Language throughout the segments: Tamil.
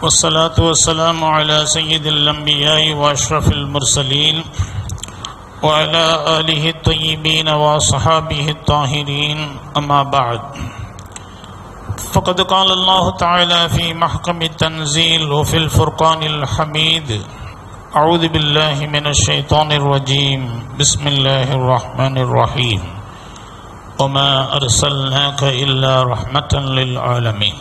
والصلاة والسلام على سيد الأنبياء وأشرف المرسلين وعلى آله الطيبين وصحابه الطاهرين. أما بعد فقد قال الله تعالى في محكم التنزيل وفي الفرقان الحميد أعوذ بالله من الشيطان الرجيم. بسم الله الرحمن الرحيم. وما أرسلناك إلا رحمة للعالمين.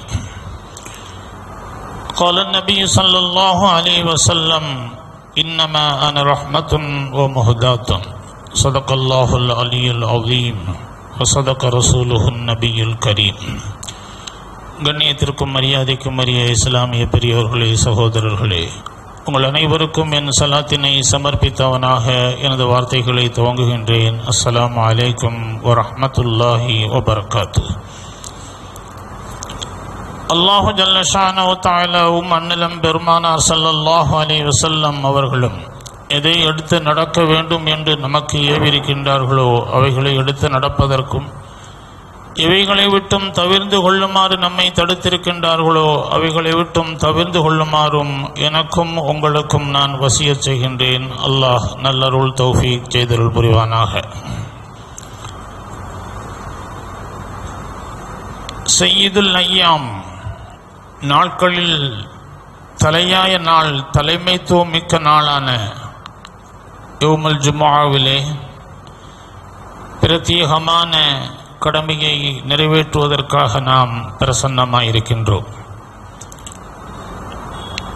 قال النبي صلى الله عليه وسلم إنما أنا رحمة ومهداة صدق الله العلي العظيم وصدق رسوله النبي الكريم கண்ணியத்திற்கும் மரியாதைக்கும் மரிய இஸ்லாமிய பெரியோர்களே சகோதரர்களே உங்கள் அனைவருக்கும் என் சலாத்தினை சமர்ப்பித்தவனாக எனது வார்த்தைகளை துவங்குகின்றேன் அஸ்ஸலாமு அலைக்கும் வரஹ்மத்துல்லாஹி வபரகாத்து அல்லாஹு ஜல்லஷானோ தாலாவும் அன்னிலம் பெருமானார் ஸல்லல்லாஹு அலி வசல்லம் அவர்களும் எதை எடுத்து நடக்க வேண்டும் என்று நமக்கு ஏவிருக்கின்றார்களோ அவைகளை எடுத்து நடப்பதற்கும் இவைகளை விட்டும் தவிர்ந்து கொள்ளுமாறு நம்மை தடுத்திருக்கின்றார்களோ அவைகளை விட்டும் தவிர்ந்து கொள்ளுமாறும் எனக்கும் உங்களுக்கும் நான் வசியச் செய்கின்றேன். அல்லாஹ் நல்லருள் தௌஃபீக் செய்தருள் புரிவானாக. செய்யுதுல் ஐயாம். நாட்களில் தலையாய நாள் தலைமைத்துவம் மிக்க நாளான யோமல் ஜுமாவிலே பிரத்யேகமான கடமையை நிறைவேற்றுவதற்காக நாம் பிரசன்னமாயிருக்கின்றோம்.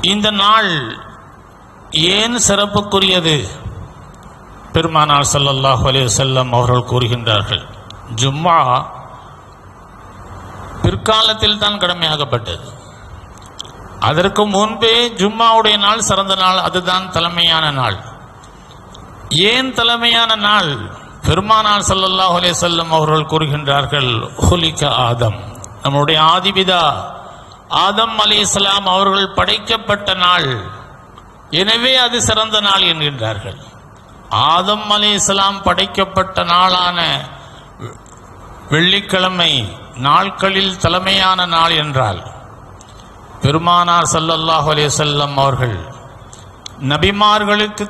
இந்த நாள் ஏன் சிறப்புக்குரியது? பெருமானார் சல்லல்லாஹு அலே செல்லம் அவர்கள் கூறுகின்றார்கள் ஜும்மா பிற்காலத்தில் தான் கடமையாகப்பட்டது அதற்கு முன்பே ஜும்மாவுடைய நாள் சிறந்த நாள் அதுதான் தலைமையான நாள். ஏன் தலைமையான நாள்? பெருமானார் சல்லல்லாஹ் அலே செல்லம் அவர்கள் கூறுகின்றார்கள் ஹுலிக ஆதம். நம்முடைய ஆதிபிதா ஆதம் அலைஹிஸ்ஸலாம் அவர்கள் படைக்கப்பட்ட நாள். எனவே அது சிறந்த நாள் என்கின்றார்கள். ஆதம் அலைஹிஸ்ஸலாம் படைக்கப்பட்ட நாளான வெள்ளிக்கிழமை நாட்களில் தலைமையான நாள் என்றால் பெருமானார் சல்லல்லாஹ் அலைஹி செல்லம் அவர்கள் நபிமார்களுக்கு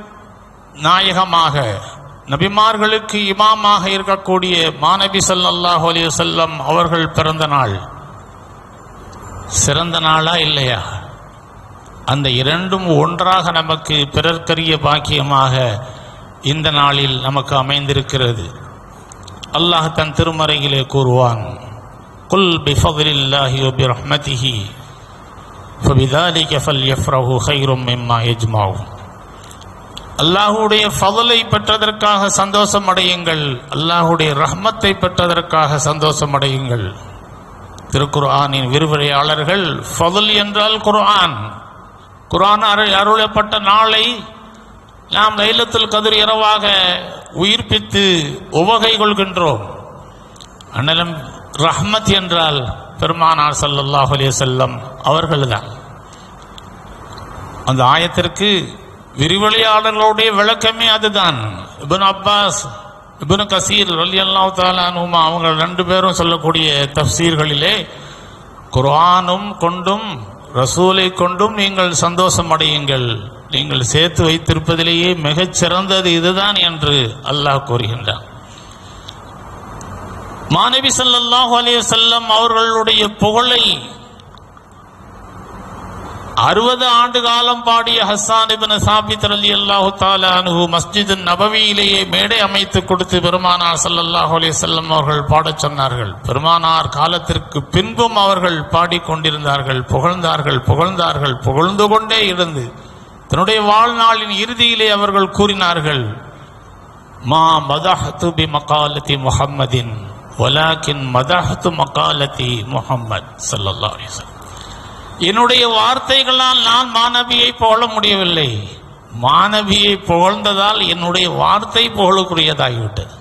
நாயகமாக நபிமார்களுக்கு இமாமாக இருக்கக்கூடிய மாநபி சல்லல்லாஹ் அலைஹி செல்லம் அவர்கள் பிறந்த நாள். சிறந்த நாளா இல்லையா? அந்த இரண்டும் ஒன்றாக நமக்கு பிறர்க்கரிய பாக்கியமாக இந்த நாளில் நமக்கு அமைந்திருக்கிறது. அல்லாஹ் தன் திருமறையிலே கூறுவான் குல் பிஃபதிலில்லாஹி வபிரஹ்மதிஹி فبذلك فليفرحوا خير مما يجمعون அல்லாஹுடைய ஃபதலை பெற்றதற்காக சந்தோஷம் அடையுங்கள் அல்லாஹுடைய ரஹ்மத்தை பெற்றதற்காக சந்தோஷம் அடையுங்கள் திருக்குர்ஆனின் விரிவுரையாளர்கள் ஃபதல் என்றால் குர்ஆன் குர்ஆன் அருள் அருளப்பட்ட நாளை நாம் லைலத்துல் கதிர் இரவாக உயிர்ப்பித்து உவகை கொள்கின்றோம் அண்ணலம் ரஹ்மத் என்றால் பெருமானார் ஸல்லல்லாஹு செல்லம் வஸல்லம் அவர்கள்தான். அந்த ஆயத்திற்கு விரிவலையாளர்களுடைய விளக்கமே அதுதான். இப்னு அப்பாஸ் இப்னு கசீர் அலி அல்லா அன்ஹுமா அவங்க ரெண்டு பேரும் சொல்லக்கூடிய தஃசீர்களிலே குர்ஆனும் கொண்டும் ரசூலை கொண்டும் நீங்கள் சந்தோஷம் அடையுங்கள். நீங்கள் சேர்த்து வைத்திருப்பதிலேயே மிகச் சிறந்தது இதுதான் என்று அல்லாஹ் கூறுகின்றான். மாணவி சல்லாஹூ அலி செல்லம் அவர்களுடைய புகழை அறுபது ஆண்டு காலம் பாடிய ஹசான் இப்னு சாபித் அலி அல்லாஹு தாலு மஸ்ஜித் நபவியிலேயே மேடை அமைத்து கொடுத்து பெருமானார் ஸல்லல்லாஹு அலி செல்லம் அவர்கள் பாடச் சொன்னார்கள். பெருமானார் காலத்திற்கு பின்பும் அவர்கள் பாடிக்கொண்டிருந்தார்கள் புகழ்ந்தார்கள் புகழ்ந்தார்கள் புகழ்ந்து கொண்டே இருந்து தன்னுடைய வாழ்நாளின் இறுதியிலே அவர்கள் கூறினார்கள் மா மதஹத்து துபி மகாலத்தி முஹம்மதின். வலாக்கின் மதஹத்து மகாலத்தி முஹம்மத் சல்லல்லா என்னுடைய வார்த்தைகளால் நான் மாணவியை புகழ முடியவில்லை. மாணவியை புகழ்ந்ததால் என்னுடைய வார்த்தை புகழக்கூடியதாகிவிட்டது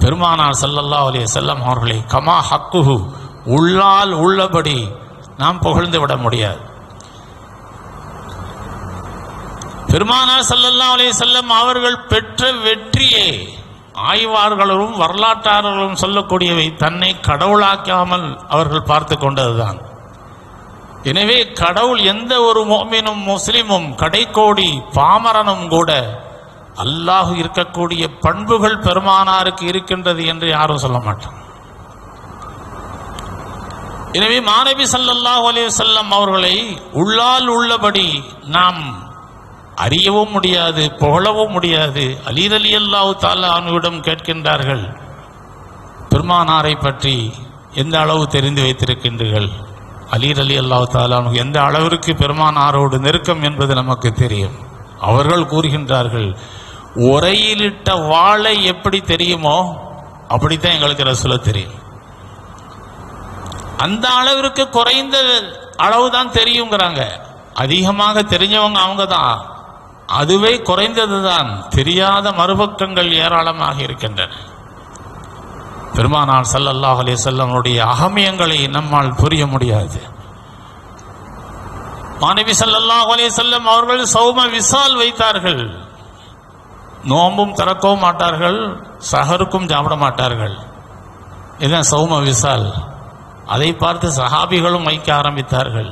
பெருமானார் சல்லல்லா அலி செல்லம் அவர்களை கமா ஹக்குஹு உள்ளால் உள்ளபடி நாம் புகழ்ந்து விட முடியாது. பெருமானார் சல்லல்லா அலி செல்லம் அவர்கள் பெற்ற வெற்றியே ஆய்வாளர்களும் வரலாற்றாளர்களும் சொல்லக்கூடியவை தன்னை கடவுளாக்காமல் அவர்கள் பார்த்து கொண்டதுதான். எனவே கடவுள் எந்த ஒரு மோமினும் முஸ்லிமும் கடைக்கோடி பாமரனும் கூட அல்லாஹ் இருக்கக்கூடிய பண்புகள் பெருமானாருக்கு இருக்கின்றது என்று யாரும் சொல்ல மாட்டான். எனவே மாணவி சல்லாஹ் அலி செல்லம் அவர்களை உள்ளால் உள்ளபடி நாம் அறியவும் முடியாது புகழவும் முடியாது. அலீர் அலி அல்லாஹு தாலா அவனிடம் கேட்கின்றார்கள் பெருமானாரை பற்றி எந்த அளவு தெரிந்து வைத்திருக்கின்றீர்கள்? அலீர் அலி அல்லாஹு தாலா எந்த அளவிற்கு பெருமானாரோடு நெருக்கம் என்பது நமக்கு தெரியும். அவர்கள் கூறுகின்றார்கள் உரையிலிட்ட வாளை எப்படி தெரியுமோ அப்படித்தான் எங்களுக்கு ரசூல தெரியும். அந்த அளவிற்கு குறைந்த அளவு தான் தெரியுங்கிறாங்க. அதிகமாக தெரிஞ்சவங்க அவங்க தான் அதுவே குறைந்ததுதான். தெரியாத மறுபக்கங்கள் ஏராளமாக இருக்கின்றன. பெருமானார் சல்லல்லாஹ் அலி வஸல்லமுடைய அகமியங்களை நம்மால் புரிய முடியாது. மாணவி சல்லல்லாஹ் அலி செல்லம் அவர்கள் சௌம விசால் வைத்தார்கள். நோம்பும் திறக்கவும் மாட்டார்கள் சஹருக்கும் சாப்பிட மாட்டார்கள். இதுதான் சௌம விசால். அதை பார்த்து சஹாபிகளும் வைக்க ஆரம்பித்தார்கள்.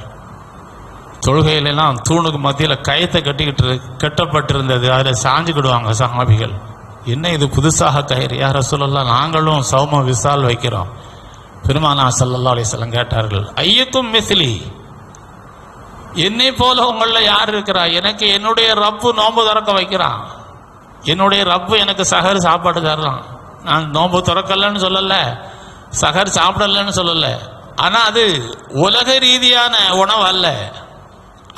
தொழுகையிலெல்லாம் தூணுக்கு மத்தியில் கயத்தை கட்டிக்கிட்டு கட்டப்பட்டிருந்தது. அதில் சாஞ்சுக்கிடுவாங்க சஹாபிகள். என்ன இது புதுசாக கயிறு? யார சொல்லலாம் நாங்களும் சௌம விசால் வைக்கிறோம். பெருமானா சல்லல்லா அலிசல்லம் கேட்டார்கள் ஐயக்கும் மிசிலி என்னை போல உங்களில் யார் இருக்கிறா? எனக்கு என்னுடைய ரப்பு நோன்பு திறக்க வைக்கிறான். என்னுடைய ரப்பு எனக்கு சகர் சாப்பாடு தரலாம் நான் நோன்பு திறக்கலன்னு சொல்லலை சகர் சாப்பிடலன்னு சொல்லலை. ஆனால் அது உலக ரீதியான உணவு அல்ல.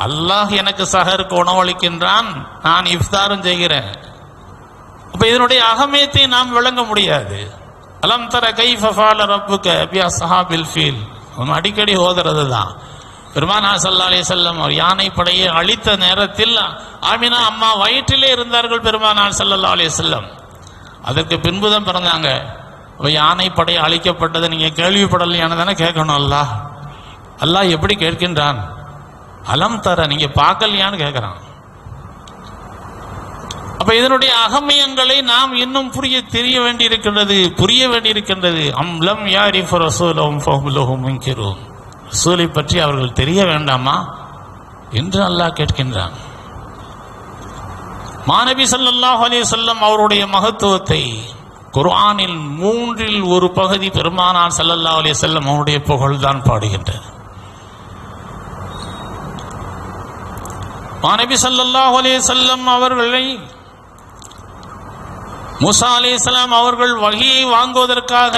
அல்லாஹ் எனக்கு சஹருக்கு உணவளிக்கின்றான் நான் இஃப்தாரும் செய்கிறேன். அப்ப இதனுடைய அகமியத்தை நாம் விளங்க முடியாது. அலம் தர கை ஃபஃபால ரப்புக்க அபியா சஹாபில் ஃபீல். நம்ம அடிக்கடி ஓதுறது தான் பெருமானா சல்லா அலி செல்லம் யானை படையை அழித்த நேரத்தில் ஆமினா அம்மா வயிற்றிலே இருந்தார்கள் பெருமானார் சல்லல்லா அலி செல்லம் அதற்கு பின்புதான் பிறந்தாங்க. இப்போ யானை படை அழிக்கப்பட்டதை நீங்கள் கேள்விப்படலையானுதானே கேட்கணும் அல்லாஹ். அல்லாஹ் எப்படி கேட்கின்றான்? அலம் தர நீங்க பார்க்கலையான்னு கேட்கிறான் அப்ப இதனுடைய அகமியங்களை நாம் இன்னும் புரிய தெரிய வேண்டியிருக்கின்றது புரிய வேண்டியிருக்கின்றது. அம்லம் யாரிஃபு ரசூலஹும் ஃபஹுலஹும் முன்கிரூன். ரசூலை பற்றி அவர்கள் தெரிய வேண்டாமா என்று அல்லாஹ் கேட்கின்றான். மாணவி சல்லாஹ் அலி சொல்லம் அவருடைய மகத்துவத்தை குர்ஆனில் மூன்றில் ஒரு பகுதி பெருமானார் சல்லல்லா அலி செல்லம் அவருடைய புகழ்தான் பாடுகின்றது. மாணவி சல்லாஹ் அலே செல்லம் அவர்களை முசா அலி இஸ்லாம் அவர்கள் வகையை வாங்குவதற்காக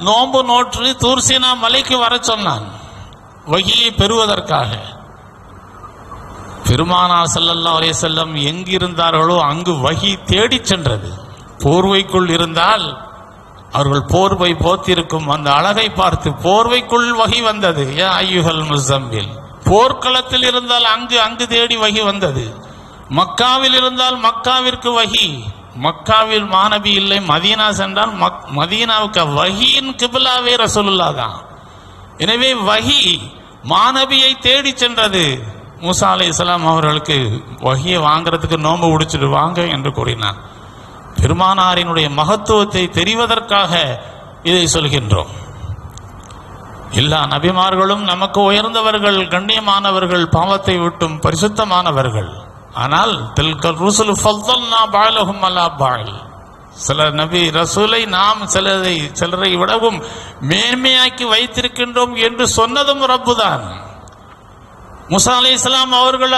நோன்பு நோற்று தூர்சினா மலைக்கு வர சொன்னான். வகையை பெறுவதற்காக. பெருமானா சல்லல்லா அலே செல்லம் எங்கிருந்தார்களோ அங்கு வகி தேடிச் சென்றது. போர்வைக்குள் இருந்தால் அவர்கள் போர்வை போத்திருக்கும் அந்த அழகை பார்த்து போர்வைக்குள் வகி வந்தது. ஏன் ஐயுகல் முசம்பில் போர்க்களத்தில் இருந்தால் அங்கு அங்கு தேடி வகி வந்தது. மக்காவில் இருந்தால் மக்காவிற்கு வகி. மக்காவில் மாணவி இல்லை மதீனா சென்றால் மக்- மதீனாவுக்கு வகியின் கிபிலாவே ரசூலுல்லா தான். எனவே வகி மாணவியை தேடி சென்றது. மூசா அலி இஸ்லாம் அவர்களுக்கு வகியை வாங்குறதுக்கு நோன்பு பிடிச்சிட்டு வாங்க என்று கூறினார். பெருமானாரினுடைய மகத்துவத்தை தெரிவதற்காக இதை சொல்கின்றோம். எல்லா நபிமார்களும் நமக்கு உயர்ந்தவர்கள் கண்ணியமானவர்கள் பாவத்தை விட்டும் பரிசுத்தமானவர்கள். ஆனால் தில்கல் ருசுல் ஃபல்தல்னா பாலஹும் அலா பால் சில நபி ரசூலை நாம் சிலரை சிலரை விடவும் மேன்மையாக்கி வைத்திருக்கின்றோம் என்று சொன்னதும் ரப்புதான். முசா அலி இஸ்லாம் அவர்கள்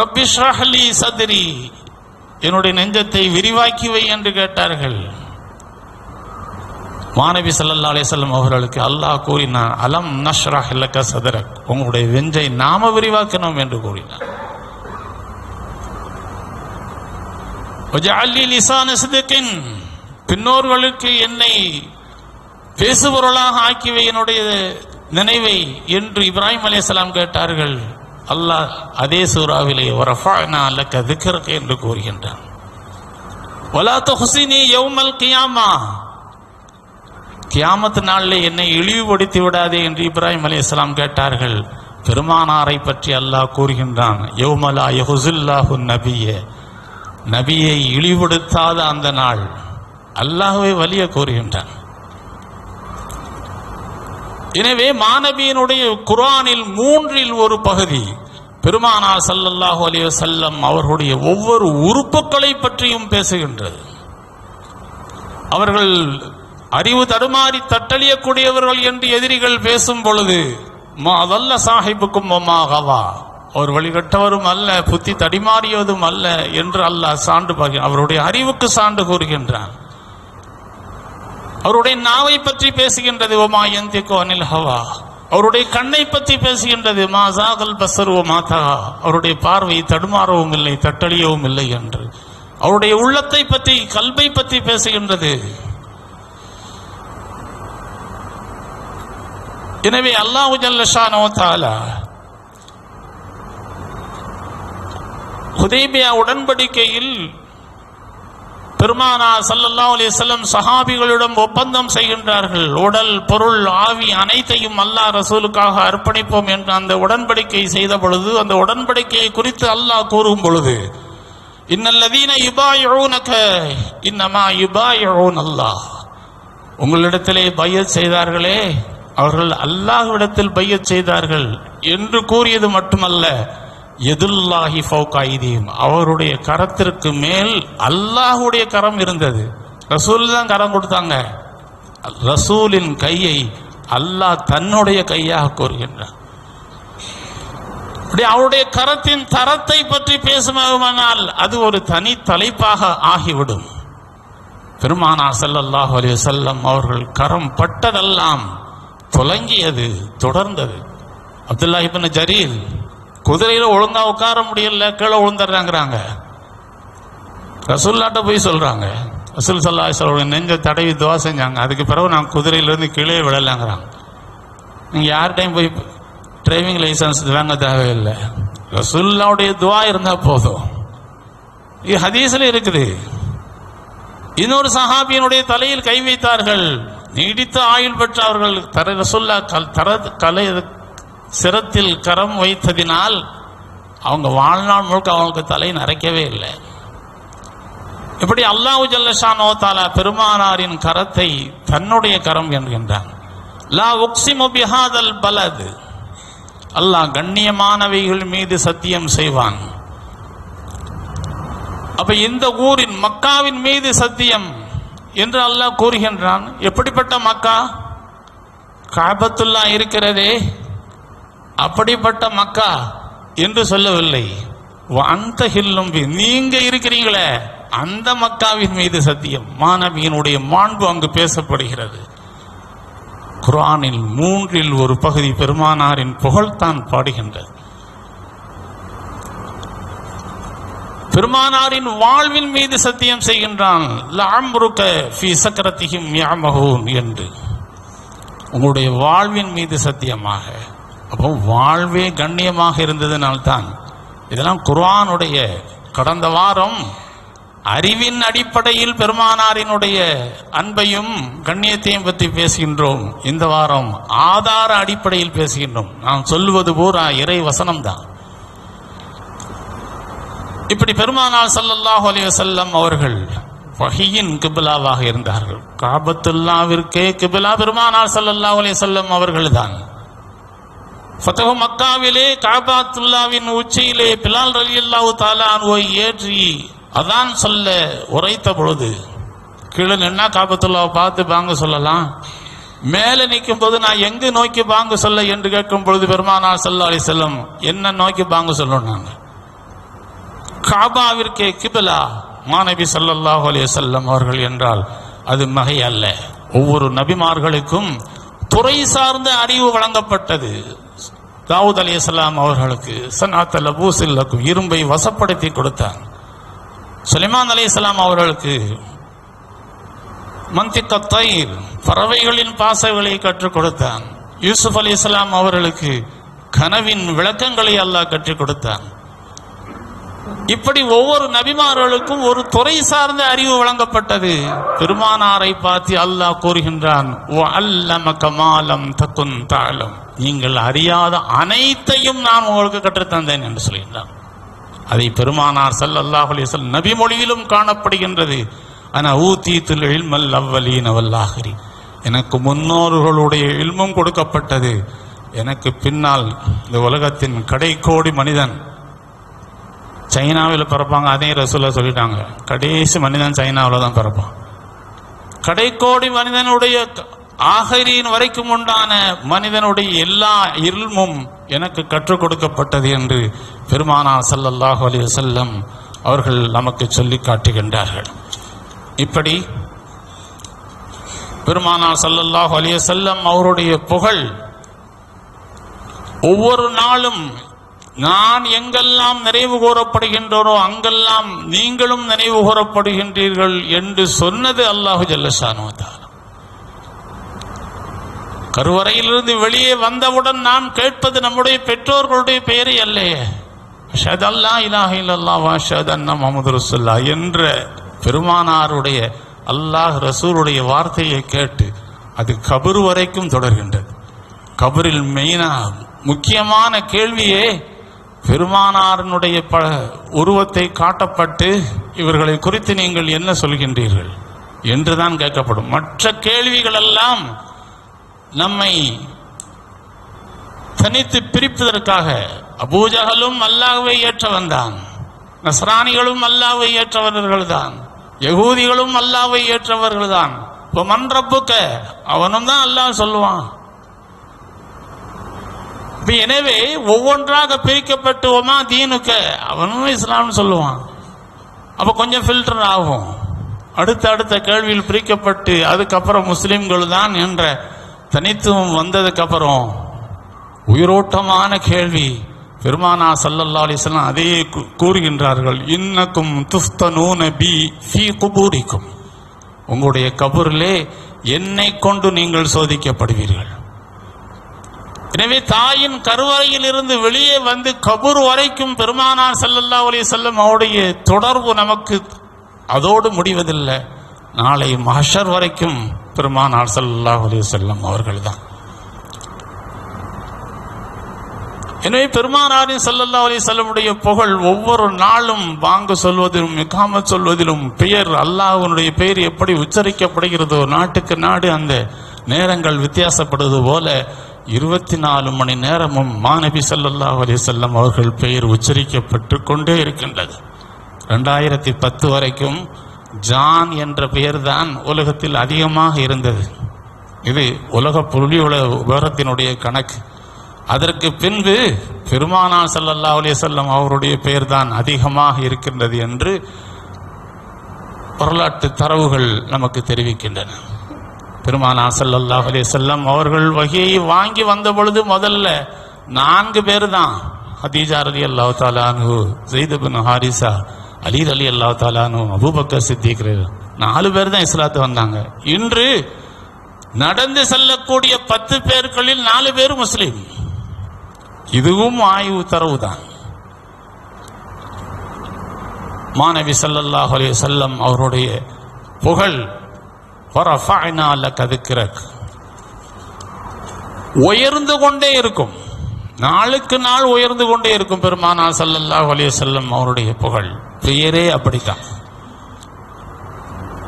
ரப்பி ஷ்ரஹ்லி சதிரி என்னுடைய நெஞ்சத்தை விரிவாக்கி வை என்று கேட்டார்கள். மாணவி சல்லா அலிசல்லம் அவர்களுக்கு அல்லாஹ் கூறினான் அலம் நஷ்ரா லக சதரக். உங்களுடைய வெஞ்சை நாம விரிவாக்கணும் என்று கூறினார் பின்னோர்களுக்கு என்னை பேசுபொருளாக ஆக்கிவை என்னுடைய நினைவை என்று இப்ராஹிம் அலிசலாம் கேட்டார்கள். அல்லாஹ் அதே சூறாவிலே என்று கூறுகின்றான். கியாமத்து நாளில் என்னை இழிவுபடுத்தி விடாதே என்று இப்ராஹிம் அலைஹிஸ்ஸலாம் கேட்டார்கள். பெருமானாரை பற்றி அல்லாஹ் கூறுகின்றான் யௌமலா யஹுசுல்லாஹு நபியே. நபியை இழிவுபடுத்தாத அந்த நாள் அல்லாஹுவை வலிய கூறுகின்றான் எனவே மாணவியினுடைய குர்ஆனில் மூன்றில் ஒரு பகுதி பெருமானார் சல்லல்லாஹு அலி வசல்லம் அவர்களுடைய ஒவ்வொரு உறுப்புகளை பற்றியும் பேசுகின்றது. அவர்கள் அறிவு தடுமாறி தட்டழியக்கூடியவர்கள் என்று எதிரிகள் பேசும் பொழுது மா அதல்ல சாஹிப்புக்கும் மொம்மாகவா அவர் வழிகட்டவரும் அல்ல புத்தி தடிமாறியதும் அல்ல என்று அல்லாஹ் சான்று பார்க்க அவருடைய அறிவுக்கு சான்று கூறுகின்றான். அவருடைய நாவை பற்றி பேசுகின்றது ஓமா எந்திக்கோ அனில் ஹவா. அவருடைய கண்ணை பற்றி பேசுகின்றது மா சாகல் பசர் ஓ மாதா அவருடைய பார்வை தடுமாறவும் இல்லை தட்டழியவும் இல்லை என்று. அவருடைய உள்ளத்தை பற்றி கல்வை பற்றி பேசுகின்றது எனவே அல்லாஹு ஜல்லஷானோ தாலா ஹுதேபியா உடன்படிக்கையில் பெருமானா ஸல்லல்லாஹு அலைஹி சஹாபிகளிடம் ஒப்பந்தம் செய்கின்றார்கள். உடல் பொருள் ஆவி அனைத்தையும் அல்லாஹ் ரசூலுக்காக அர்ப்பணிப்போம் என்று அந்த உடன்படிக்கை செய்த பொழுது அந்த உடன்படிக்கையை குறித்து அல்லாஹ் கூறும் பொழுது இன்னல்லதீன யுபாயிஊனக இன்னமா யுபாயிஊன் அல்லாஹ் உங்களிடத்திலே பய செய்தார்களே அவர்கள் அல்லாஹ்விடத்தில் பைய செய்தார்கள் என்று கூறியது மட்டுமல்ல எதுல்லாஹி ஃபௌகாயிதீம் அவருடைய கரத்திற்கு மேல் அல்லாஹுடைய கரம் இருந்தது. ரசூல் தான் கரம் கொடுத்தாங்க. ரசூலின் கையை அல்லாஹ் தன்னுடைய கையாக கூறுகின்றார் அப்படி அவருடைய கரத்தின் தரத்தை பற்றி பேசுமானால் அது ஒரு தனி தலைப்பாக ஆகிவிடும். பெருமானா ஸல்லல்லாஹு அலி செல்லம் அவர்கள் கரம் பட்டதெல்லாம் துலங்கியது தொடர்ந்தது. அப்துல்லா இப்னு ஜரீர் குதிரையில ஒழுங்கா உட்கார முடியல கீழே விழுந்துடுறாங்கிறாங்க. ரசூல்லாட்ட போய் சொல்றாங்க. ரசூல் சல்லா சொல்ற நெஞ்ச தடவி துவா செஞ்சாங்க. அதுக்கு பிறகு நான் குதிரையிலேருந்து கீழே விழலாங்கிறாங்க. நீங்க யார்கிட்டையும் போய் டிரைவிங் லைசன்ஸ் வாங்க தேவையில்லை. ரசூல்லாவுடைய துவா இருந்தா போதும். இது ஹதீஸ்ல இருக்குது. இன்னொரு சஹாபியனுடைய தலையில் கை வைத்தார்கள். நீடித்த ஆயுள் பெற்ற அவர்கள் தர ரசுல்லா கல் தர கலை சிரத்தில் கரம் வைத்ததினால் அவங்க வாழ்நாள் முழுக்க அவங்களுக்கு தலை நரைக்கவே இல்லை. இப்படி அல்லாஹு ஜல்லஷானோ தாலா பெருமானாரின் கரத்தை தன்னுடைய கரம் என்கின்றான். லா உக்ஸிமு பிஹாதல் பலது. அல்லாஹ் கண்ணியமானவைகள் மீது சத்தியம் செய்வான். அப்ப இந்த ஊரின் மக்காவின் மீது சத்தியம் என்று அல்லாஹ் கூறுகின்றான். எப்படிப்பட்ட மக்கா? காபத்துல்லா இருக்கிறதே. அப்படிப்பட்ட மக்கா என்று சொல்லவில்லை. அந்த ஹில்லும் நீங்க இருக்கிறீங்களே அந்த மக்காவின் மீது சத்தியம். மாணவியினுடைய மாண்பு அங்கு பேசப்படுகிறது. குரானில் மூன்றில் ஒரு பகுதி பெருமானாரின் புகழ்தான் பாடுகின்றது. பெருமானாரின் வாழ்வின் மீது சத்தியம் செய்கின்றான். என்று. உங்களுடைய வாழ்வின் மீது சத்தியமாக. அப்போ வாழ்வே கண்ணியமாக இருந்ததனால்தான். இதெல்லாம் குர்ஆனுடைய கடந்த வாரம் அறிவின் அடிப்படையில் பெருமானாரினுடைய அன்பையும் கண்ணியத்தையும் பற்றி பேசுகின்றோம். இந்த வாரம் ஆதார அடிப்படையில் பேசுகின்றோம். நாம் சொல்லுவது பூரா இறை வசனம்தான் இப்படி பெருமானார் சல்லல்லாஹ் அலைஹி வஸல்லம் அவர்கள் வகையின் கிபிலாவாக இருந்தார்கள். காபத்துல்லாவிற்கே கிபிலா பெருமானார் ஸல்லல்லாஹு அலைஹி அவர்கள் தான் ஃபத்தகு மக்காவிலே காபாத்துல்லாவின் உச்சியிலே பிலால் ரலியல்லாஹு தஆலா அன்ஹுவை ஏற்றி அதான் சொல்ல உரைத்த பொழுது கீழே நின்னா காபத்துல்லாவை பார்த்து பாங்க சொல்லலாம். மேலே நிற்கும் போது நான் எங்கு நோக்கி பாங்க சொல்ல என்று கேட்கும் பொழுது பெருமானார் ஸல்லல்லாஹு அலி செல்லம் என்ன நோக்கி பாங்க சொல்லணும்னாங்க காபாவிற்கே கிபிலா? மாணவி சல்லல்லாஹ் அலைஹி செல்லம் அவர்கள் என்றால் அது மகை அல்ல. ஒவ்வொரு நபிமார்களுக்கும் துறை சார்ந்த அறிவு வழங்கப்பட்டது. தாவூத் அலைஹிஸ்ஸலாம் அவர்களுக்கு சனாத் லபூசில்லக்கும் இரும்பை வசப்படுத்தி கொடுத்தார். சுலைமான் அலைஹிஸ்ஸலாம் அவர்களுக்கு மந்திக்க தயிர் பறவைகளின் பாசைகளை கற்றுக் கொடுத்தான். யூசுப் அலைஹிஸ்ஸலாம் அவர்களுக்கு கனவின் விளக்கங்களை அல்லாஹ் கற்றுக் கொடுத்தான். இப்படி ஒவ்வொரு நபிமார்களுக்கும் ஒரு துறை சார்ந்த அறிவு வழங்கப்பட்டது. பெருமானாரை பார்த்து அல்லாஹ் கூறுகின்றான் தாளம் நீங்கள் அறியாத அனைத்தையும் நான் உங்களுக்கு கற்றுத்தந்தேன் என்று சொல்கின்றான். அதை பெருமானார் சல் அலைஹி சொல் நபி மொழியிலும் காணப்படுகின்றது. ஆனால் ஊத்தி துல் மல் அவ்வலீன் அவல்லாஹரி எனக்கு முன்னோர்களுடைய இல்மும் கொடுக்கப்பட்டது. எனக்கு பின்னால் இந்த உலகத்தின் கடைக்கோடி மனிதன் சைனாவில் பிறப்பாங்க அதையும் ரசூலா சொல்லிட்டாங்க. கடைசி மனிதன் சைனாவில் தான் பிறப்பான். கடைக்கோடி மனிதனுடைய ஆகரியின் வரைக்கும் உண்டான மனிதனுடைய எல்லா இருள்மும் எனக்கு கற்றுக் கொடுக்கப்பட்டது என்று பெருமானா சல்லல்லாஹு அலி வசல்லம் அவர்கள் நமக்கு சொல்லி காட்டுகின்றார்கள். இப்படி பெருமானா சல்லல்லாஹு அலி வசல்லம் அவருடைய புகழ் ஒவ்வொரு நாளும் நான் எங்கெல்லாம் நினைவு கூறப்படுகின்றனோ அங்கெல்லாம் நீங்களும் நினைவு கூறப்படுகின்றீர்கள் என்று சொன்னது அல்லாஹு ஜல்லஷானு கருவறையிலிருந்து வெளியே வந்தவுடன் நாம் கேட்பது நம்முடைய பெற்றோர்களுடைய பெயரை அல்லையே அஷத் அல்லா இலாஹ இல்லல்லா வாஷத் அண்ணா முகமது ரசுல்லா என்ற பெருமானாருடைய அல்லாஹ் ரசூருடைய வார்த்தையை கேட்டு அது கபரு வரைக்கும் தொடர்கின்றது. கபரில் மெயினாக முக்கியமான கேள்வியே பெருமானாரனுடைய ப உருவத்தை காட்டப்பட்டு இவர்களை குறித்து நீங்கள் என்ன சொல்கின்றீர்கள்? என்றுதான் கேட்கப்படும். மற்ற கேள்விகள் எல்லாம் நம்மை தனித்து பிரிப்பதற்காக அபூஜகலும் அல்லாஹுவை ஏற்றவன் தான். நஸ்ரானிகளும் அல்லாஹ்வை ஏற்றவர்கள் தான். யகூதிகளும் அல்லாஹ்வை ஏற்றவர்கள் தான். இப்போ மன்றப்புக்க அவனும் தான் அல்லாஹ் சொல்லுவான். எனவே ஒவ்வொன்றாக பிரிக்கப்பட்டு ஒமா தீனுக்க? அவனும் இஸ்லாம்னு சொல்லுவான். அப்ப கொஞ்சம் ஃபில்டர் ஆகும். அடுத்த அடுத்த கேள்வியில் பிரிக்கப்பட்டு அதுக்கப்புறம் முஸ்லிம்கள் தான் என்ற தனித்துவம் வந்ததுக்கு அப்புறம் உயிரோட்டமான கேள்வி. பெருமானா சல்லல்லா அலிஸ்லாம் அதே கூறுகின்றார்கள். இன்னக்கும் துஃப்தனூன பி ஃபீ குபூரிக்கும். உங்களுடைய கபூரிலே என்னை கொண்டு நீங்கள் சோதிக்கப்படுவீர்கள். எனவே தாயின் கருவறையில் இருந்து வெளியே வந்து கபூர் வரைக்கும் பெருமானார் செல்லல்லா அலைஹி செல்லும் அவருடைய தொடர்பு நமக்கு அதோடு முடிவதில்லை. நாளை மஹஷர் வரைக்கும் பெருமானார் ஸல்லல்லாஹு அலைஹி அவர்கள் அவர்கள்தான். எனவே பெருமானாரின் செல்லல்லா அலைஹி செல்லமுடைய புகழ் ஒவ்வொரு நாளும் வாங்க சொல்வதிலும் மிகாம சொல்வதிலும் பெயர் அல்லாஹனுடைய பெயர் எப்படி உச்சரிக்கப்படுகிறதோ நாட்டுக்கு நாடு அந்த நேரங்கள் வித்தியாசப்படுவது போல இருபத்தி நாலு மணி நேரமும் மாநபி ஸல்லல்லாஹு அலிசல்லம் அவர்கள் பெயர் உச்சரிக்கப்பட்டு கொண்டே இருக்கின்றது. ரெண்டாயிரத்தி பத்து வரைக்கும் ஜான் என்ற பெயர்தான் உலகத்தில் அதிகமாக இருந்தது. இது உலக புள்ளி விவரத்தினுடைய கணக்கு. அதற்கு பின்பு பெருமானார் சல்லல்லா அலிசல்லம் அவருடைய பெயர்தான் அதிகமாக இருக்கின்றது என்று வரலாற்று தரவுகள் நமக்கு தெரிவிக்கின்றன. பெருமானா ஸல்லல்லாஹு அலி செல்லம் அவர்கள் வகையை வாங்கி வந்த பொழுது முதல்ல நான்கு பேர் தான் ஹதீஜா அலி அல்லாஹ் தாலானு ஜெயித் பின் ஹாரிசா அலீர் அலி அல்லாஹ் தாலானு அபூபக்கர் சித்திக் நாலு பேர் தான் இஸ்லாத்து வந்தாங்க. இன்று நடந்து செல்லக்கூடிய பத்து பேர்களில் நாலு பேர் முஸ்லீம். இதுவும் ஆய்வு தரவு தான். மாணவி ஸல்லல்லாஹு அலி செல்லம் அவருடைய புகழ் உயர்ந்து கொண்டே இருக்கும். நாளுக்கு நாள் உயர்ந்து கொண்டே இருக்கும் பெருமானா சல்லல்லா அலைஹி செல்லம் அவருடைய புகழ். பெயரே அப்படித்தான்.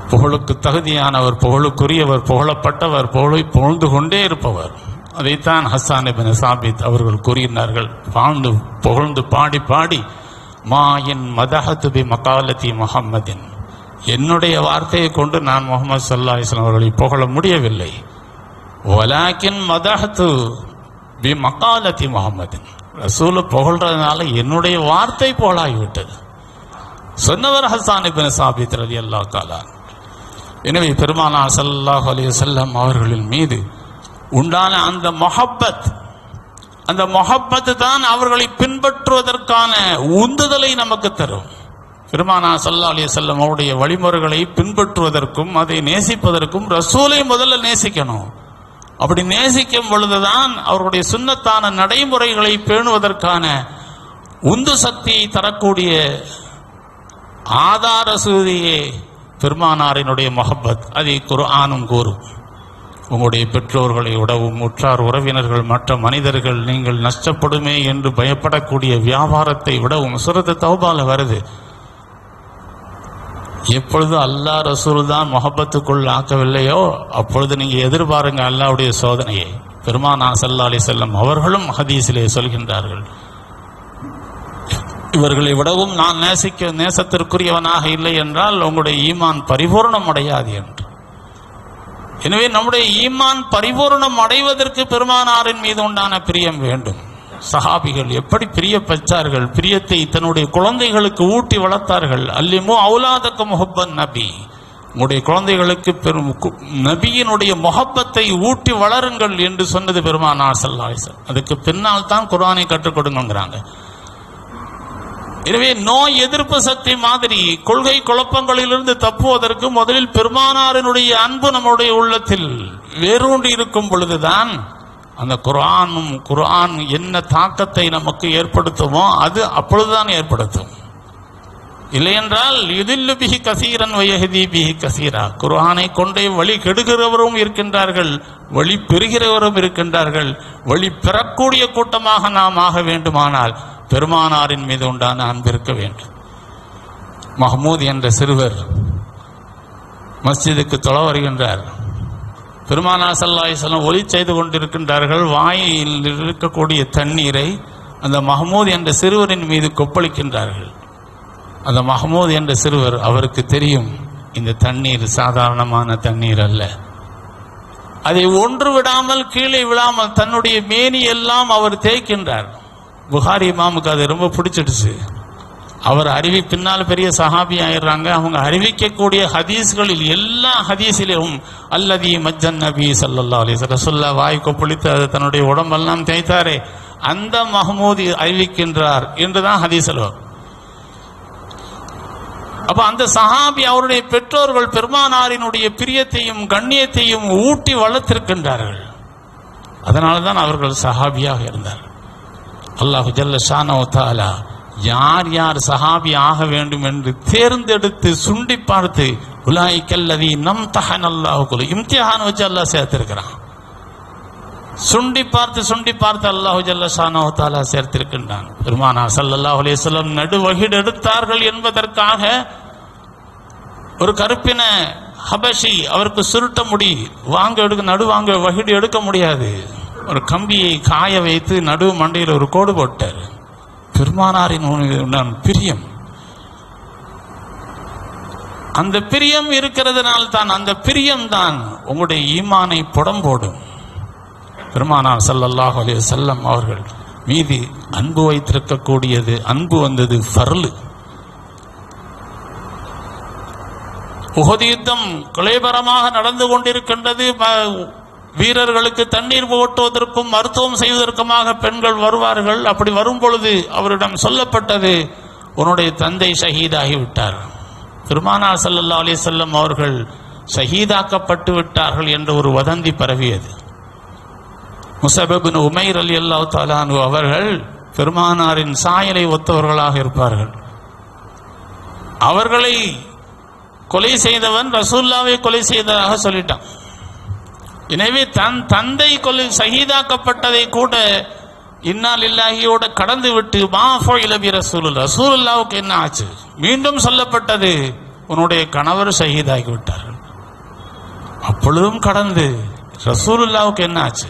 புகழுக்கு தகுதியானவர் புகழுக்குரியவர் புகழப்பட்டவர் புகழை புகழ்ந்து கொண்டே இருப்பவர். அதைத்தான் ஹசான் பின் சாபித் அவர்கள் கூறினார்கள். வாழ்ந்து புகழ்ந்து பாடி பாடி மா என் மதஹத்துபி மகாலதி முகம்மதின் என்னுடைய வார்த்தையை கொண்டு நான் முகமது சல்லா இஸ்லாம் அவர்களை புகழ முடியவில்லை. ஒலாக்கின் மதஹத்து பி மக்காலத்தி முகமதின் ரசூலை புகழ்றதுனால என்னுடைய வார்த்தை புகழாகிவிட்டது. சொன்னவர் ஹசான் இபின் சாபித் ரலியல்லாஹு தஆலா எனவே பெருமானார் சல்லாஹ் அலி வஸல்லம் அவர்களின் மீது உண்டான அந்த மொஹப்பத் அந்த மொஹப்பத்து தான் அவர்களை பின்பற்றுவதற்கான உந்துதலை நமக்கு தரும். பெருமானார் சல்லா அலி வஸல்லம் அவருடைய வழிமுறைகளை பின்பற்றுவதற்கும் அதை நேசிப்பதற்கும் ரசூலை முதல்ல நேசிக்கணும். அப்படி நேசிக்கும் பொழுதுதான் அவருடைய சுன்னத்தான நடைமுறைகளை பேணுவதற்கான உந்து சக்தியை தரக்கூடிய ஆதார சூதியே பெருமானாரினுடைய மொஹப்பத். அதை குர்ஆனும் கூறும். உங்களுடைய பெற்றோர்களை உடவும் உற்றார் உறவினர்கள் மற்ற மனிதர்கள் நீங்கள் நஷ்டப்படுமே என்று பயப்படக்கூடிய வியாபாரத்தை விடவும் சுரத்து தௌபால வருது. எப்பொழுது அல்லாஹ் ரசூல் தான் முகப்பத்துக்குள் ஆக்கவில்லையோ அப்பொழுது நீங்க எதிர்பாருங்க அல்லாவுடைய சோதனையை. பெருமானா சல்லா அலி செல்லம் அவர்களும் ஹதீஸிலே சொல்கின்றார்கள். இவர்களை விடவும் நான் நேசிக்க நேசத்திற்குரியவனாக இல்லை என்றால் உங்களுடைய ஈமான் பரிபூர்ணம் அடையாது என்று. எனவே நம்முடைய ஈமான் பரிபூர்ணம் அடைவதற்கு பெருமானாரின் மீது உண்டான பிரியம் வேண்டும். சஹாபிகள் எப்படி பிரிய பெற்றார்கள் பிரியத்தை தன்னுடைய குழந்தைகளுக்கு ஊட்டி வளர்த்தார்கள். அல்லிமோ அவுலாதக்க முஹப்பன் நபி. உங்களுடைய குழந்தைகளுக்கு பெரும் நபியினுடைய முகப்பத்தை ஊட்டி வளருங்கள் என்று சொன்னது பெருமானார் சல்லாஹ் அதுக்கு பின்னால் தான் குர்ஆனை கற்றுக் கொடுங்கிறாங்க எனவே நோய் எதிர்ப்பு சக்தி மாதிரி கொள்கை குழப்பங்களிலிருந்து தப்புவதற்கு முதலில் பெருமானாரினுடைய அன்பு நம்முடைய உள்ளத்தில் வேரூண்டி இருக்கும் பொழுதுதான் அந்த குரானும் குர்ஆன் என்ன தாக்கத்தை நமக்கு ஏற்படுத்துமோ அது அப்பொழுதுதான் ஏற்படுத்தும். இல்லையென்றால் இதில்லு பிஹி கசீரன் வயகதி பிஹி கசீரா. குரானை கொண்டே வழி கெடுகிறவரும் இருக்கின்றார்கள் வழி பெறுகிறவரும் இருக்கின்றார்கள் வழி பெறக்கூடிய கூட்டமாக நாம் ஆக வேண்டுமானால் பெருமானாரின் மீது உண்டான அன்பு இருக்க வேண்டும். மஹமூத் என்ற சிறுவர் மஸ்ஜிதுக்கு தொலை வருகின்றார். பெருமானா சல்லாஹலம் ஒளி செய்து கொண்டிருக்கின்றார்கள். வாயில் இருக்கக்கூடிய தண்ணீரை அந்த மஹமூத் என்ற சிறுவரின் மீது கொப்பளிக்கின்றார்கள். அந்த மஹமூத் என்ற சிறுவர் அவருக்கு தெரியும் இந்த தண்ணீர் சாதாரணமான தண்ணீர் அல்ல. அதை ஒன்று விடாமல் கீழே விழாமல் தன்னுடைய மேனி எல்லாம் அவர் தேய்க்கின்றார். புகாரி மாமுக்கு அது ரொம்ப பிடிச்சிடுச்சு. அவர் அறிவி பின்னால் பெரிய சஹாபி ஆயிடுறாங்க. அவங்க அறிவிக்கக்கூடிய ஹதீஸ்களில் எல்லா ஹதீஸிலும் அல்லதி மஜ்ஜன் நபி சல்லா அலி ரசுல்லா வாய் கொப்பளித்து அது தன்னுடைய உடம்பெல்லாம் தேய்த்தாரே அந்த மஹமூதி அறிவிக்கின்றார் என்றுதான் ஹதீஸில் வரும் அப்ப அந்த சஹாபி அவருடைய பெற்றோர்கள் பெருமானாரினுடைய பிரியத்தையும் கண்ணியத்தையும் ஊட்டி வளர்த்திருக்கின்றார்கள். அதனால தான் அவர்கள் சஹாபியாக இருந்தார்கள். அல்லாஹு ஜல்ல ஷானோ தாலா யார் யார் சஹாபி ஆக வேண்டும் என்று தேர்ந்தெடுத்து சுண்டி பார்த்து உலாய் கல்லதி நம் தஹன் அல்லாஹுக்குள் இம்திஹான் வச்சு அல்லாஹ் சேர்த்திருக்கிறான். சுண்டி பார்த்து சுண்டி பார்த்து அல்லாஹு ஜல்ல ஷானோ தாலா சேர்த்திருக்கின்றான். பெருமானா ஸல்லல்லாஹு அலிஸ்லம் நடுவகிடு எடுத்தார்கள் என்பதற்காக ஒரு கருப்பின ஹபஷி அவருக்கு சுருட்ட முடி வாங்க எடுக்க நடு வாங்க வகிடு எடுக்க முடியாது. ஒரு கம்பியை காய வைத்து நடு மண்டையில் ஒரு கோடு போட்டார். பெருமானாரின் உண்டான பிரியம். அந்த பிரியம் இருக்கிறதுனால் தான் அந்த பிரியம் தான் உங்களுடைய ஈமானை புடம்போடும். பெருமானார் ஸல்லல்லாஹு அலைஹி செல்லம் அவர்கள் மீது அன்பு வைத்திருக்கக்கூடியது அன்பு வந்தது ஃபர்லு. உகதி யுத்தம் கொலைபரமாக நடந்து கொண்டிருக்கின்றது வீரர்களுக்கு தண்ணீர் ஓட்டுவதற்கும் மருத்துவம் செய்வதற்குமாக பெண்கள் வருவார்கள். அப்படி வரும் பொழுது அவரிடம் சொல்லப்பட்டது உன்னுடைய தந்தை ஷஹீதாகி திருமானா சல்லா அலி செல்லம் அவர்கள் ஷஹீதாக்கப்பட்டு விட்டார்கள் என்ற ஒரு வதந்தி பரவியது. முசபபின் உமைர் அலி அல்லாஹ் தாலானு அவர்கள் பெருமானாரின் சாயலை ஒத்தவர்களாக இருப்பார்கள். அவர்களை கொலை செய்தவன் ரசூல்லாவை கொலை செய்ததாக சொல்லிட்டான். எனவே தன் தந்தை கொலை சகிதாக்கப்பட்டதை கூட இன்னால் இல்லாஹியோட கடந்து விட்டு மாஃபோ இலபி ரசூல் ரசூலுல்லாவுக்கு என்ன ஆச்சு? மீண்டும் சொல்லப்பட்டது உன்னுடைய கணவர் ஷஹீதாகி விட்டார்கள் அப்பொழுதும் கடந்து ரசூலுல்லாவுக்கு என்ன ஆச்சு?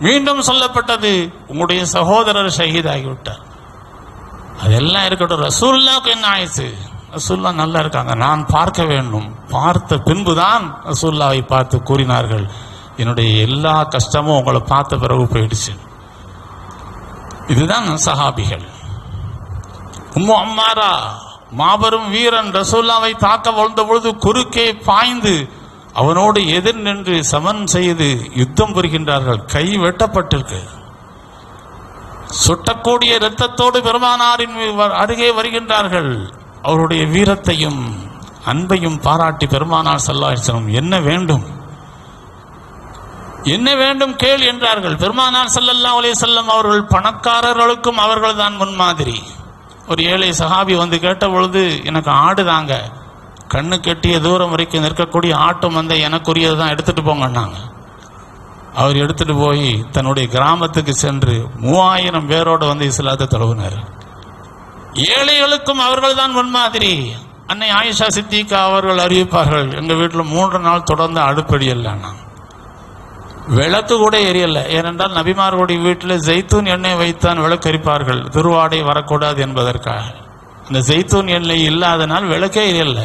மீண்டும் சொல்லப்பட்டது உங்களுடைய சகோதரர் ஷஹீதாகி விட்டார். அதெல்லாம் இருக்கட்டும் ரசூல்லாவுக்கு என்ன ஆயிடுச்சு ரசூல்லா நல்லா இருக்காங்க. நான் பார்க்க வேண்டும். பார்த்த பின்புதான் ரசூல்லாவை பார்த்து கூறினார்கள். என்னுடைய எல்லா கஷ்டமும் உங்களை பார்த்த பிறகு போயிடுச்சு. இதுதான் சஹாபிகள். உம்மு அம்மாரா மாபெரும் வீரன் ரசோல்லாவை தாக்க வளர்ந்த பொழுது குறுக்கே பாய்ந்து அவனோடு எதிர் நின்று சமன் செய்து யுத்தம் புரிகின்றார்கள். கை வெட்டப்பட்டிருக்கு. சுட்டக்கூடிய இரத்தத்தோடு பெருமானாரின் அருகே வருகின்றார்கள். அவருடைய வீரத்தையும் அன்பையும் பாராட்டி பெருமானார் செல்லாசனம் என்ன வேண்டும்? என்ன வேண்டும் கேள் என்றார்கள். பெருமானார் சல்லல்லா அலே செல்லம் அவர்கள் பணக்காரர்களுக்கும் அவர்கள் தான் முன்மாதிரி. ஒரு ஏழை சஹாபி வந்து கேட்ட பொழுது எனக்கு ஆடு தாங்க. கண்ணு கெட்டிய தூரம் வரைக்கும் நிற்கக்கூடிய ஆட்டு மந்தை எனக்குரியது தான் எடுத்துட்டு போங்கன்னாங்க. அவர் எடுத்துட்டு போய் தன்னுடைய கிராமத்துக்கு சென்று மூவாயிரம் பேரோடு வந்து இஸ்லாத்தை தழுவினார் ஏழைகளுக்கும் அவர்கள் தான் முன்மாதிரி. அன்னை ஆயிஷா சித்திகா அவர்கள் அறிவிப்பார்கள் எங்கள் வீட்டில் மூன்று நாள் தொடர்ந்து அடுப்படி இல்லைன்னா விளக்கு கூட எரியல. ஏனென்றால் நபிமார்களுடைய வீட்டில் ஜெய்தூன் எண்ணெய் வைத்தான் விளக்கரிப்பார்கள். திருவாடை வரக்கூடாது என்பதற்காக. அந்த ஜெய்தூன் எண்ணெய் இல்லாதனால் விளக்கே எரியல.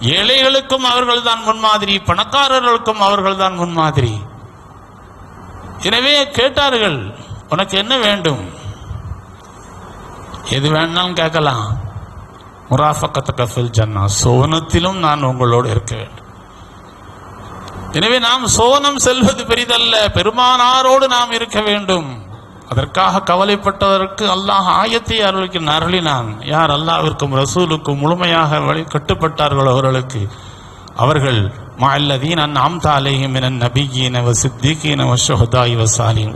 ஏழைகளுக்கும் அவர்கள் தான் முன்மாதிரி பணக்காரர்களுக்கும் அவர்கள் தான் முன்மாதிரி. எனவே கேட்டார்கள் உனக்கு என்ன வேண்டும்? எது வேணாலும் கேட்கலாம். முராஃபக்கத்த கஃபில் ஜன்னா சோனத்திலும் நான் உங்களோடு இருக்க வேண்டும். எனவே நாம் சோனம் செல்வது பெரிதல்ல. பெருமானாரோடு நாம் இருக்க வேண்டும். அதற்காக கவலைப்பட்டதற்கு அல்லாஹ் ஆயத்தை அருளுக்கு அருளினான் யார் அல்லாவிற்கும் ரசூலுக்கும் முழுமையாக வழி கட்டுப்பட்டார்கள் அவர்களுக்கு? அவர்கள் மால்லதீன் அன் தாலேயும் என நபிகீன வ சித்திகீன வ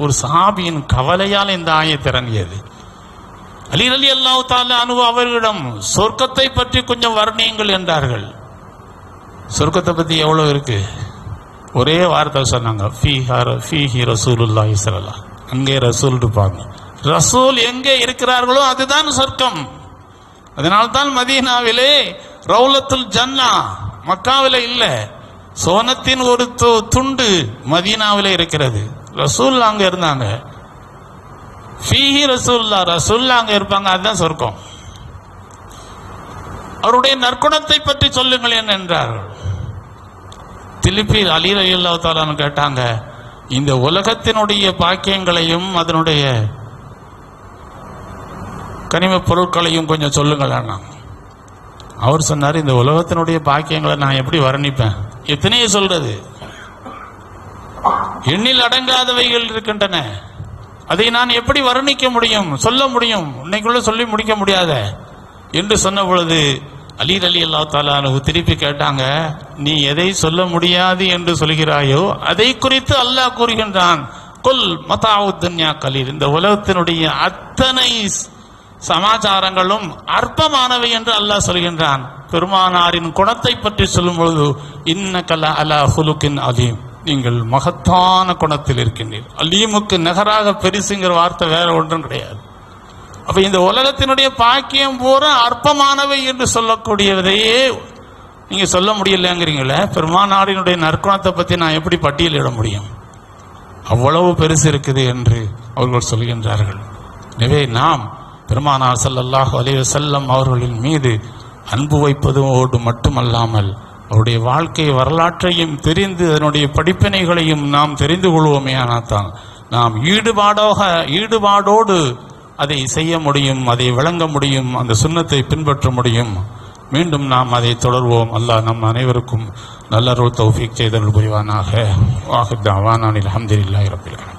ஒரு சஹாபியின் கவலையால் இந்த ஆயத் இறங்கியது. அலி அலி அல்லாஹ் தால அனுபவ அவர்களிடம் சொர்க்கத்தை பற்றி கொஞ்சம் வர்ணியுங்கள் என்றார்கள். சொர்க்கத்தை பற்றி எவ்வளோ இருக்கு? ஒரே வார்த்தை சொன்னாங்க ஃபீஹார ஃபீஹி ரசூலுல்லாஹி ஸல்லல்லாஹு. அங்கே ரசூல் இருப்பாங்க. ரசூல் எங்கே இருக்கிறார்களோ அதுதான் சொர்க்கம். அதனால்தான் மதீனாவிலே ரவுலத்துல் ஜன்னா மக்காவில இல்லை. சோனத்தின் ஒரு து- துண்டு மதீனாவில் இருக்கிறது. ரசூல் அங்க இருந்தாங்க. ஃபீஹி ரசூல்லா ரசூல்லா அங்க இருப்பாங்க அதுதான் சொர்க்கம். அவருடைய நற்குணத்தை பற்றி சொல்லுங்கள் என்றார்கள். திருப்பி அலி அலில்லா தாலான்னு கேட்டாங்க இந்த உலகத்தினுடைய பாக்கியங்களையும் அதனுடைய கனிமப் பொருட்களையும் கொஞ்சம் சொல்லுங்களேன் அவர் சொன்னார் இந்த உலகத்தினுடைய பாக்கியங்களை நான் எப்படி வர்ணிப்பேன்? எத்தனையோ சொல்றது. எண்ணில் அடங்காதவைகள் இருக்கின்றன. அதை நான் எப்படி வர்ணிக்க முடியும் சொல்ல முடியும்? இன்னைக்குள்ள சொல்லி முடிக்க முடியாத. என்று சொன்ன பொழுது அலி அலி அல்லா தாலானு திருப்பி கேட்டாங்க நீ எதை சொல்ல முடியாது என்று சொல்கிறாயோ அதை குறித்து அல்லாஹ் கூறுகின்றான். கொல் மதாவுத்தன்யா கலீர் இந்த உலகத்தினுடைய அத்தனை சமாச்சாரங்களும் அற்பமானவை என்று அல்லாஹ் சொல்கின்றான். பெருமானாரின் குணத்தை பற்றி சொல்லும் பொழுது கலா அலா ஹுலுக்கின் அலீம். நீங்கள் மகத்தான குணத்தில் இருக்கின்றீர் அலீமுக்கு நகராக பெரிசுங்கிற வார்த்தை வேற ஒன்றும் கிடையாது. அப்ப இந்த உலகத்தினுடைய பாக்கியம் பூரா அற்பமானவை என்று சொல்லக்கூடியதையே நீங்க சொல்ல முடியலங்கிறீங்களே? பெருமானாரினுடைய நற்குணத்தை பத்தி நான் எப்படி பட்டியலிட முடியும்? அவ்வளவு பெருசு இருக்குது என்று அவர்கள் சொல்கின்றார்கள். எனவே நாம் பெருமானார் செல்லல்லாக அலைஹி செல்லம் அவர்களின் மீது அன்பு வைப்பதோடு மட்டுமல்லாமல் அவருடைய வாழ்க்கை வரலாற்றையும் தெரிந்து அதனுடைய படிப்பினைகளையும் நாம் தெரிந்து கொள்வோமே தான் நாம் ஈடுபாடாக ஈடுபாடோடு அதை செய்ய முடியும் அதை விளங்க முடியும் அந்த சுண்ணத்தை பின்பற்ற முடியும். மீண்டும் நாம் அதை தொடர்வோம். அல்லாஹ் நம் அனைவருக்கும் நல்லருள் தௌஃபிக் செய்தல் புரிவானாக. வாஹித் அவானானில் அஹமதுல்லாஹி ரபில்